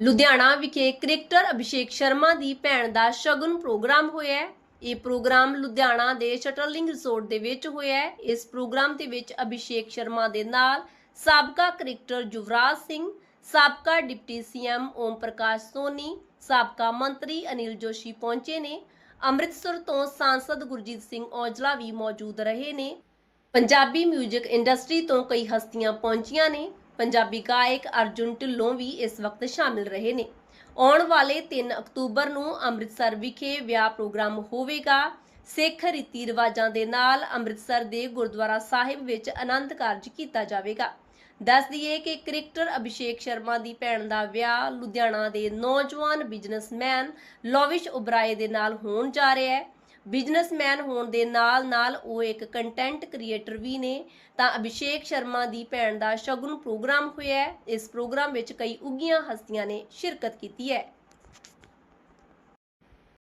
ਲੁਧਿਆਣਾ ਵਿਖੇ ਕ੍ਰਿਕਟਰ ਅਭਿਸ਼ੇਕ ਸ਼ਰਮਾ ਦੀ ਭੈਣ ਦਾ ਸ਼ਗਨ ਪ੍ਰੋਗਰਾਮ ਹੋਇਆ ਹੈ। ਇਹ ਪ੍ਰੋਗਰਾਮ ਲੁਧਿਆਣਾ ਦੇ ਸ਼ਟਰਲਿੰਗ ਰਿਜ਼ੋਰਟ ਦੇ ਵਿੱਚ ਹੋਇਆ ਹੈ। ਇਸ ਪ੍ਰੋਗਰਾਮ ਦੇ ਵਿੱਚ ਅਭਿਸ਼ੇਕ ਸ਼ਰਮਾ ਦੇ ਨਾਲ ਸਾਬਕਾ ਕ੍ਰਿਕਟਰ ਯੁਵਰਾਜ ਸਿੰਘ, ਸਾਬਕਾ ਡਿਪਟੀ ਸੀਐਮ ਓਮ ਪ੍ਰਕਾਸ਼ ਸੋਨੀ, ਸਾਬਕਾ ਮੰਤਰੀ ਅਨਿਲ ਜੋਸ਼ੀ ਪਹੁੰਚੇ ਨੇ। ਅੰਮ੍ਰਿਤਸਰ ਤੋਂ ਸਾਂਸਦ ਗੁਰਜੀਤ ਸਿੰਘ ਔਜਲਾ ਵੀ ਮੌਜੂਦ ਰਹੇ ਨੇ। ਪੰਜਾਬੀ 뮤직 ਇੰਡਸਟਰੀ ਤੋਂ ਕਈ ਹਸਤੀਆਂ ਪਹੁੰਚੀਆਂ ਨੇ। ਪੰਜਾਬੀ ਗਾਇਕ ਅਰਜੁਨ ਢਿੱਲੋਂ ਵੀ ਇਸ ਵਕਤ ਸ਼ਾਮਿਲ ਰਹੇ ਨੇ। ਆਉਣ ਵਾਲੇ 3 ਅਕਤੂਬਰ ਨੂੰ ਅੰਮ੍ਰਿਤਸਰ ਵਿਖੇ ਵਿਆਹ ਪ੍ਰੋਗਰਾਮ ਹੋਵੇਗਾ। ਸਿੱਖ ਰੀਤੀ ਰਿਵਾਜਾਂ ਦੇ ਨਾਲ ਅੰਮ੍ਰਿਤਸਰ ਦੇ ਗੁਰਦੁਆਰਾ ਸਾਹਿਬ ਵਿੱਚ ਆਨੰਦ ਕਾਰਜ ਕੀਤਾ ਜਾਵੇਗਾ। ਦੱਸ ਦਈਏ ਕਿ ਕ੍ਰਿਕਟਰ ਅਭਿਸ਼ੇਕ ਸ਼ਰਮਾ ਦੀ ਭੈਣ ਦਾ ਵਿਆਹ ਲੁਧਿਆਣਾ ਦੇ ਨੌਜਵਾਨ ਬਿਜ਼ਨਸਮੈਨ ਲੋਵਿਸ਼ ਉਬਰਾਏ ਦੇ ਨਾਲ ਹੋਣ ਜਾ ਰਿਹਾ ਹੈ। ਬਿਜ਼ਨਸਮੈਨ ਹੋਣ ਦੇ ਨਾਲ-ਨਾਲ ਉਹ ਇੱਕ ਕੰਟੈਂਟ ਕ੍ਰੀਏਟਰ ਵੀ ਨੇ। ਤਾਂ ਅਭਿਸ਼ੇਕ ਸ਼ਰਮਾ ਦੀ ਭੈਣ ਦਾ ਸ਼ਗਨ ਪ੍ਰੋਗਰਾਮ ਹੋਇਆ ਇਸ ਪ੍ਰੋਗਰਾਮ ਵਿੱਚ ਕਈ ਉੱਗੀਆਂ ਹਸਤੀਆਂ ਨੇ ਸ਼ਿਰਕਤ ਕੀਤੀ ਹੈ।